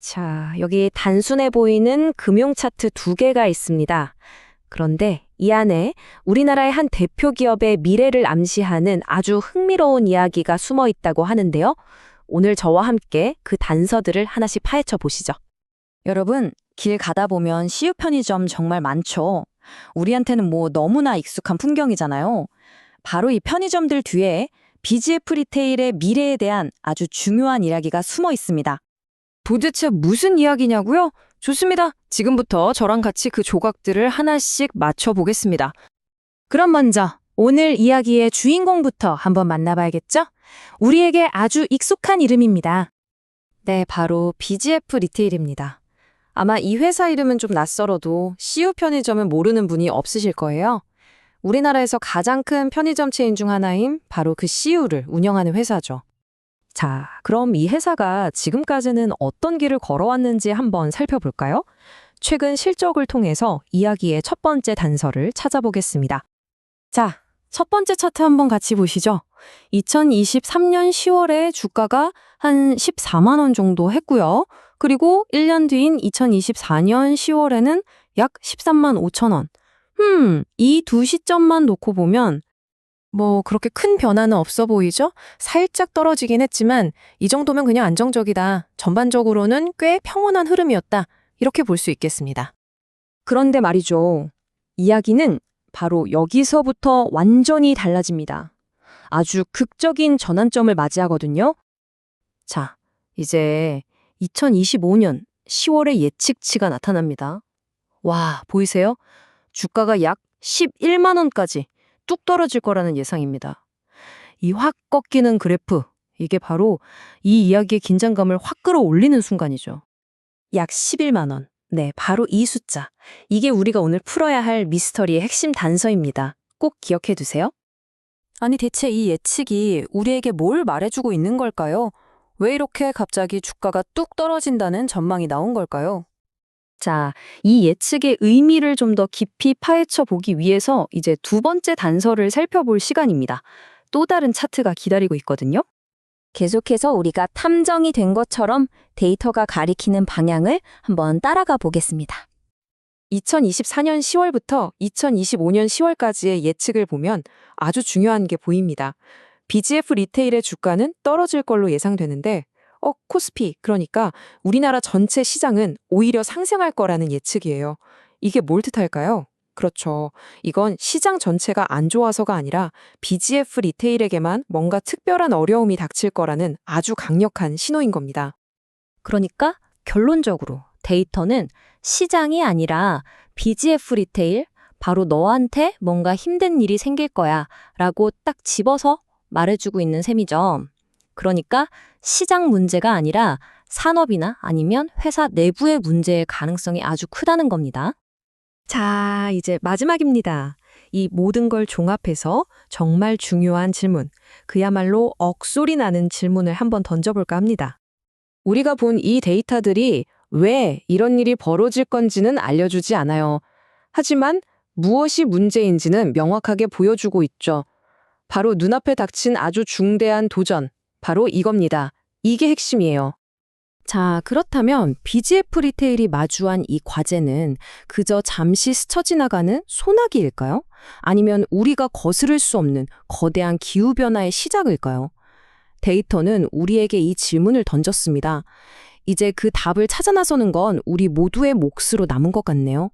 자, 여기 단순해 보이는 금융 차트 두 개가 있습니다. 그런데 이 안에 우리나라의 한 대표 기업의 미래를 암시하는 아주 흥미로운 이야기가 숨어 있다고 하는데요. 오늘 저와 함께 그 단서들을 하나씩 파헤쳐 보시죠. 여러분, 길 가다 보면 CU 편의점 정말 많죠. 우리한테는 뭐 너무나 익숙한 풍경이잖아요. 바로 이 편의점들 뒤에 BGF 리테일의 미래에 대한 아주 중요한 이야기가 숨어 있습니다. 도대체 무슨 이야기냐고요? 좋습니다. 지금부터 저랑 같이 그 조각들을 하나씩 맞춰보겠습니다. 그럼 먼저 오늘 이야기의 주인공부터 한번 만나봐야겠죠? 우리에게 아주 익숙한 이름입니다. 네, 바로 BGF 리테일입니다. 아마 이 회사 이름은 좀 낯설어도 CU 편의점은 모르는 분이 없으실 거예요. 우리나라에서 가장 큰 편의점 체인 중 하나인 바로 그 CU를 운영하는 회사죠. 자, 그럼 이 회사가 지금까지는 어떤 길을 걸어왔는지 한번 살펴볼까요? 최근 실적을 통해서 이야기의 첫 번째 단서를 찾아보겠습니다. 자, 첫 번째 차트 한번 같이 보시죠. 2023년 10월에 주가가 한 14만 원 정도 했고요. 그리고 1년 뒤인 2024년 10월에는 약 13만 5천 원. 음, 이두 시점만 놓고 보면 뭐 그렇게 큰 변화는 없어 보이죠? 살짝 떨어지긴 했지만 이 정도면 그냥 안정적이다. 전반적으로는 꽤 평온한 흐름이었다. 이렇게 볼 수 있겠습니다. 그런데 말이죠. 이야기는 바로 여기서부터 완전히 달라집니다. 아주 극적인 전환점을 맞이하거든요. 자, 이제 2025년 10월의 예측치가 나타납니다. 와, 보이세요? 주가가 약 11만 원까지 뚝 떨어질 거라는 예상입니다. 이 확 꺾이는 그래프, 이게 바로 이 이야기의 긴장감을 확 끌어올리는 순간이죠. 약 11만 원. 네, 바로 이 숫자. 이게 우리가 오늘 풀어야 할 미스터리의 핵심 단서입니다. 꼭 기억해 두세요. 아니 대체 이 예측이 우리에게 뭘 말해주고 있는 걸까요? 왜 이렇게 갑자기 주가가 뚝 떨어진다는 전망이 나온 걸까요? 자, 이 예측의 의미를 좀 더 깊이 파헤쳐 보기 위해서 이제 두 번째 단서를 살펴볼 시간입니다. 또 다른 차트가 기다리고 있거든요. 계속해서 우리가 탐정이 된 것처럼 데이터가 가리키는 방향을 한번 따라가 보겠습니다. 2024년 10월부터 2025년 10월까지의 예측을 보면 아주 중요한 게 보입니다. BGF 리테일의 주가는 떨어질 걸로 예상되는데, 어, 코스피, 그러니까 우리나라 전체 시장은 오히려 상승할 거라는 예측이에요. 이게 뭘 뜻할까요? 그렇죠. 이건 시장 전체가 안 좋아서가 아니라 BGF 리테일에게만 뭔가 특별한 어려움이 닥칠 거라는 아주 강력한 신호인 겁니다. 그러니까 결론적으로 데이터는 시장이 아니라 BGF 리테일, 바로 너한테 뭔가 힘든 일이 생길 거야 라고 딱 집어서 말해주고 있는 셈이죠. 그러니까 시장 문제가 아니라 산업이나 아니면 회사 내부의 문제의 가능성이 아주 크다는 겁니다. 자, 이제 마지막입니다. 이 모든 걸 종합해서 정말 중요한 질문, 그야말로 억소리 나는 질문을 한번 던져볼까 합니다. 우리가 본 이 데이터들이 왜 이런 일이 벌어질 건지는 알려주지 않아요. 하지만 무엇이 문제인지는 명확하게 보여주고 있죠. 바로 눈앞에 닥친 아주 중대한 도전, 바로 이겁니다. 이게 핵심이에요. 자, 그렇다면 BGF 리테일이 마주한 이 과제는 그저 잠시 스쳐 지나가는 소나기일까요? 아니면 우리가 거스를 수 없는 거대한 기후변화의 시작일까요? 데이터는 우리에게 이 질문을 던졌습니다. 이제 그 답을 찾아 나서는 건 우리 모두의 몫으로 남은 것 같네요.